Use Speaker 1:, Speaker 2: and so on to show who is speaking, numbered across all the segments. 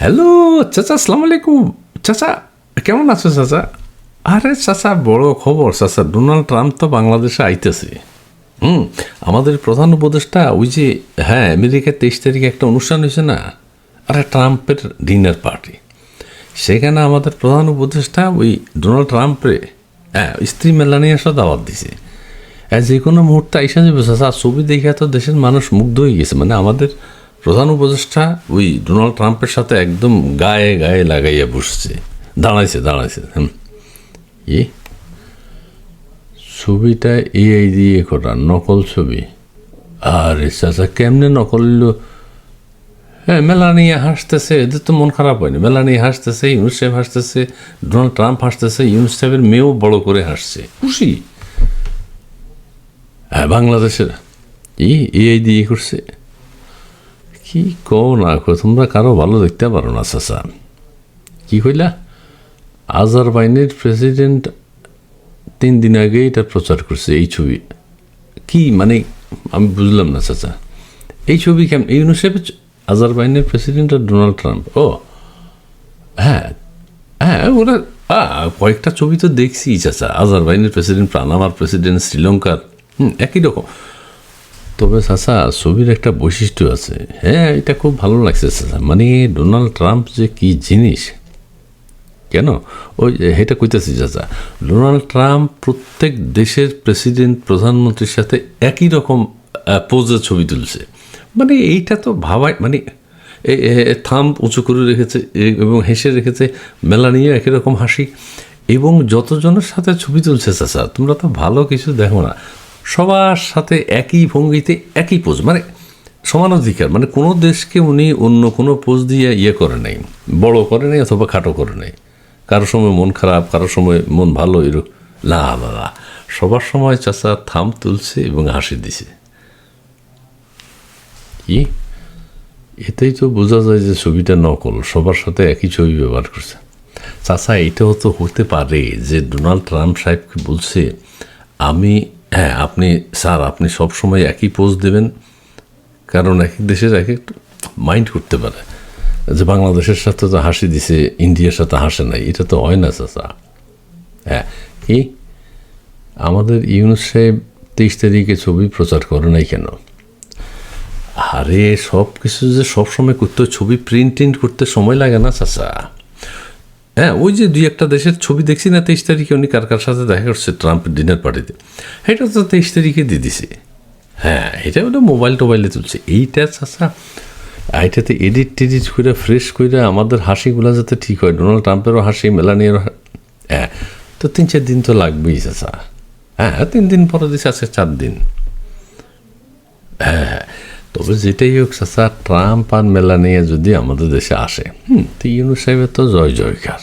Speaker 1: Hello চাচা, আসসালামু আলাইকুম। চাচা, কেমন আছো চাচা? আরে চাচা, বড় খবর চাচা, ডোনাল্ড ট্রাম্প তো বাংলাদেশে আইতেছে। হুম, আমাদের প্রধান উপদেষ্টা ওই যে হ্যাঁ আমেরিকার তেইশ তারিখে একটা অনুষ্ঠান হয়েছে না? আরে ট্রাম্পের ডিনার পার্টি। সেখানে আমাদের প্রধান উপদেষ্টা ওই ডোনাল্ড ট্রাম্পে হ্যাঁ স্ত্রী মেলানিয়ার সাথে দাওয়াত দিছে। হ্যাঁ যে কোনো মুহূর্তে আইসা যাবে চাচা, ছবি দেখে তো দেশের মানুষ মুগ্ধ হয়ে গেছে। মানে আমাদের প্রধান উপদেষ্টা ওই ডোনাল্ড ট্রাম্পের সাথে একদম গায়ে গায়ে লাগাইয়া বসছে। দাঁড়াইছে দাঁড়াইছে, হুম। ই ছবিটা এআই দিয়ে করা নকল ছবি। আরে চাচা, কেমনে নকল? হ্যাঁ মেলানিয়া হাসতেছে, এদের তো মন খারাপ হয়নি মেলানিয়া হাসতেছে ইউনিসেফ হাসতেছে, ডোনাল্ড ট্রাম্প হাসতেছে ইউনিসেফের মেয়েও বড় করে হাসছে। খুশি? হ্যাঁ বাংলাদেশের। ই এআই দিয়ে করছে। কি কো না কো তোমরা কারও ভালো দেখতে পারো না, চাচা। কি কইলা? আজারবাইনের প্রেসিডেন্ট তিন দিন আগে এটা প্রচার করছে, এই ছবি। কি মানে আমি বুঝলাম না, চাচা। এই ছবি কেমন এই ইউনিসেফ আজারবাইনের প্রেসিডেন্ট আর ডোনাল্ড ট্রাম্প। ও হ্যাঁ হ্যাঁ ওরা কয়েকটা ছবি তো দেখছি, চাচা। আজারবাইনের প্রেসিডেন্ট পানামার প্রেসিডেন্ট, শ্রীলঙ্কার, হুম, একই রকম। তবে চাচা ছবির একটা বৈশিষ্ট্য আছে। হ্যাঁ এটা খুব ভালো লাগছে চাচা মানে ডোনাল্ড ট্রাম্প যে কি জিনিস? কেন? ওই এটা কইতেছি চাচা, ডোনাল্ড ট্রাম্প প্রত্যেক দেশের প্রেসিডেন্ট, প্রধানমন্ত্রীর সাথে একই রকম পোজে ছবি তুলছে। মানে এইটা তো ভাবাই মানে থাম উঁচু করে রেখেছে এবং হেসে রেখেছে মেলা নিয়ে একই রকম হাসি। এবং যতজনের সাথে ছবি তুলছে চাচা, তোমরা তো ভালো কিছু দেখো না। সবার সাথে একই ভঙ্গিতে একই পোজ মানে সমান অধিকার মানে কোনো দেশকে উনি অন্য কোনো পোজ দিয়ে ইয়ে করে নাই বড় করে নাই অথবা খাটো করে নাই। কারও সময় মন খারাপ, কারও সময় মন ভালো, এরকম না বাবা সবার সময় চাচা থাম তুলছে এবং হাসি দিছে। কি? এতেই তো বোঝা যায় যে ছবিটা নকল, সবার সাথে একই ছবি ব্যবহার করছে। চাচা, এটাও তো হতে পারে যে ডোনাল্ড ট্রাম্প সাহেবকে বলছে, আমি হ্যাঁ আপনি, স্যার, আপনি সব সময় একই পোজ দেবেন। কারণ এক এক দেশের এক এক মাইন্ড করতে পারে। যে বাংলাদেশের সাথে তো হাসি দিছে, ইন্ডিয়ার সাথে হাসে নাই, এটা তো হয় না চাচা হ্যাঁ কি? আমাদের ইউনুস সাহেব তেইশ তারিখে ছবি প্রচার করে নাই কেন? আরে সব কিছু যে সব সময় করতে ছবি প্রিন্ট করতে সময় লাগে না চাচা হ্যাঁ ওই যে দুই একটা দেশের ছবি দেখছি না, তেইশ তারিখে উনি কার কার সাথে দেখা করছে ট্রাম্প ডিনার পার্টিতে এটা তো তেইশ তারিখে দিয়ে দিছে। হ্যাঁ এটা হলো মোবাইল টোবাইলে তুলছে এইটা চাচা এইটাতে এডিট টেডিট করে ফ্রেশ করে আমাদের হাসিগুলো যাতে ঠিক হয়। ডোনাল্ড ট্রাম্পেরও হাসি মেলানিয়ারও হা- হ্যাঁ তো তিন চার দিন তো লাগবেই চাচা। হ্যাঁ তিন দিন পরে দিছে আছে চার দিন। হ্যাঁ। তবে যেটাই হোক, চাচা, ট্রাম্প আর মেলানিয়া যদি আমাদের দেশে আসে, হুম, তো ইউনুস সাহেবের তো জয় জয়কার।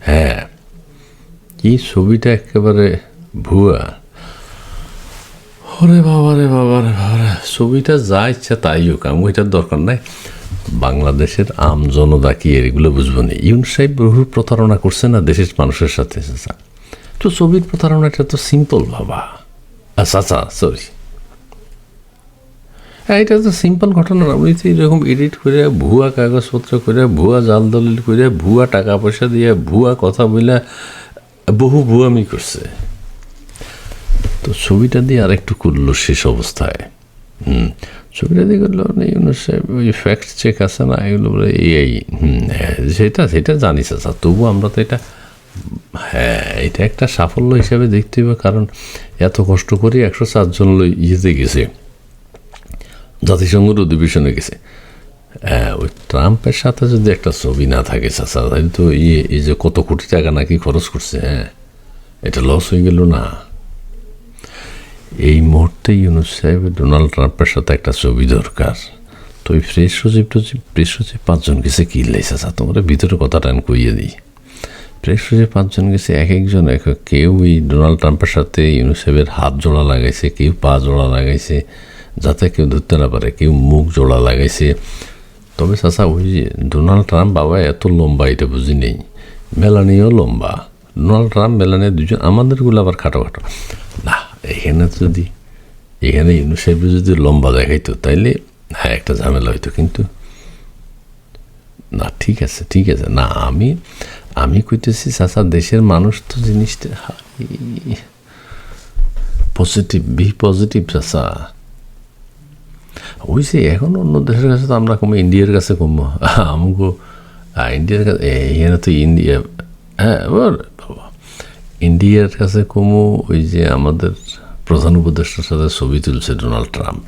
Speaker 1: হ্যাঁ কি ছবিটা একেবারে ভুয়া। ওরে বাবা রে বাবা রে বাবা ছবিটা যা ইচ্ছা তাই হোক আমি ওইটার দরকার নাই। বাংলাদেশের আম জনতা কি এগুলো বুঝব না। ইউনুস সাহেব বহু প্রতারণা করছে না দেশের মানুষের সাথে, চাচা। তো ছবির প্রতারণাটা তো সিম্পল বাবা। আচ্ছা আচ্ছা সরি হ্যাঁ এটা তো সিম্পল ঘটনা না। তো এরকম এডিট করে, ভুয়া কাগজপত্র করে, ভুয়া জাল দলিল করে, ভুয়া টাকা পয়সা দিয়ে ভুয়া কথা বলে বহু ভুয়ামি করছে। তো ছবিটা দিয়ে আরেকটু করল শেষ অবস্থায়। হুম, ছবিটা দিয়ে করল মানে ওই ফ্যাক্ট চেক আছে না, এগুলো বলে এই হুম হ্যাঁ সেটা সেটা জানিস আচ্ছা তবু আমরা তো এটা হ্যাঁ এটা একটা সাফল্য হিসাবে দেখতে হবে, কারণ এত কষ্ট করে একশো চারজন লই ইয়েতে গেছে। জাতিসংঘের অধিবেশনে গেছে। ওই ট্রাম্পের সাথে যদি একটা ছবি না থাকে, চাচা, তাহলে তো ইয়ে এই যে কত কোটি টাকা নাকি খরচ করছে হ্যাঁ? এটা লস হয়ে গেল না। এই মুহূর্তে ইউনুস সাহেবের ডোনাল্ড ট্রাম্পের সাথে একটা ছবি দরকার। তো ওই ফ্রেশ সচিব টচিব ফ্রেশ সচিব পাঁচজন গেছে, কি লেছে চাচা তোমার ভিতরে কথাটা আমি কইয়ে দিই। ফ্রেশ সচিব পাঁচজন গেছে, এক একজন এক কেউ এই ডোনাল্ড ট্রাম্পের সাথে ইউনুস সাহেবের হাত জোড়া লাগাইছে, কেউ পা জোড়া লাগাইছে। যাতে কেউ ধরতে না পারে, কেউ মুখ জোড়া লাগাইছে। তবে চাচা, ওই ডোনাল্ড ট্রাম্প বাবা এত লম্বা, এটা বুঝি নেই। মেলানিও লম্বা। ডোনাল্ড ট্রাম্প মেলানি দুজন, আমাদেরগুলো আবার খাটো খাটো। না, এখানে যদি, এখানে ইউনুস সাহেব যদি লম্বা দেখাইতো, তাইলে হ্যাঁ একটা ঝামেলা হইতো, কিন্তু না, ঠিক আছে ঠিক আছে। না, আমি আমি কইতেছি, চাচা, দেশের মানুষ তো জিনিসটা পজিটিভ বি পজিটিভ চাচা। ওই যে এখন অন্য দেশের কাছে তো আমরা কমো ইন্ডিয়ার কাছে কমো আমাকে ইন্ডিয়ার কাছে এখানে তো ইন্ডিয়া হ্যাঁ বাবা, ইন্ডিয়ার কাছে কমো ওই যে আমাদের প্রধান উপদেষ্টার সাথে ছবি তুলছে ডোনাল্ড ট্রাম্প।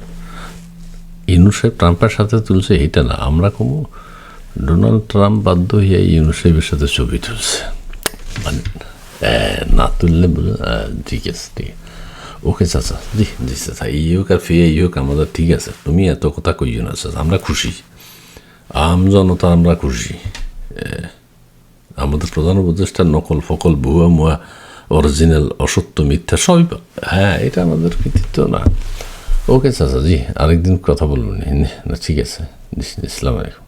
Speaker 1: সাহেব ট্রাম্পের সাথে তুলছে, এটা না, আমরা কমো, ডোনাল্ড ট্রাম্প বাধ্য হইয়া ইনু সাহেবের সাথে ছবি তুলছে। মানে না তুললে ঠিক আছে ঠিক আছে। ওকে চাচা জি জি চাচা এই হোক আর ফিরে এই হোক আমাদের ঠিক আছে তুমি এত কথা কইও না চাচা আমরা খুশি আম জনতা আমরা খুশি আমাদের প্রধান উপদেষ্টা নকল ফকল ভুয়া মুয়া অরিজিনাল অসত্য মিথ্যা সবই হ্যাঁ এটা আমাদের কৃতিত্ব না ওকে চাচা জি আরেকদিন কথা বলবেন না ঠিক আছে জি, আলাইকুম